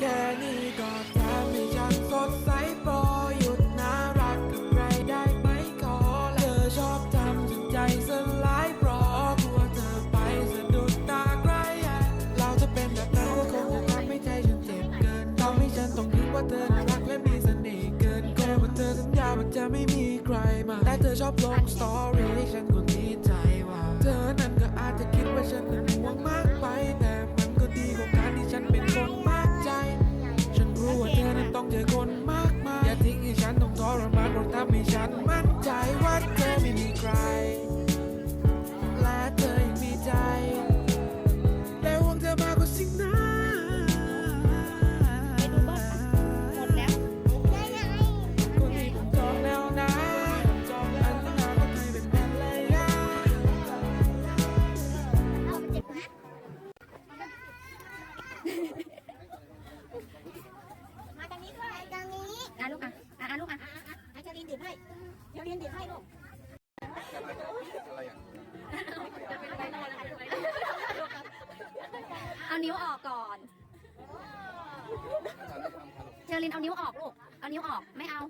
แค่นี้ก็ทำให้ฉันสดใสโปรดหยุดน่ารักกับใครได้ไหมขอเธอชอบทำฉันใจสลายเพราะกลัวเธอไปสะดุดตาใครอะเราจะเป็นแบบนั้นก็คงจะทำให้ใจฉันเจ็บเกินทำให้ฉันต้องคิดว่าเธอน่ารักและมีเสน่ห์เกินแค่ว่าเธอสัญญาว่าจะไม่มีใครมาแต่เธอชอบลงสตอรี่ให้ฉัน เจอคนมากมายอย่าทิ้งให้ฉันต้องทรมานเพราะทำให้ฉันมั่นใจว่าเธอไม่มีใคร และเธอยังมีใจแต่หวงเธอมากกว่าสิ่งนั้น อะอะอะลูกอะอะอะให้เชลินดื่มให้เชลินดื่มให้ลูกเอานิ้วออกก่อนเชอรินเอานิ้วออกลูก เอานิ้วออก ไม่เอา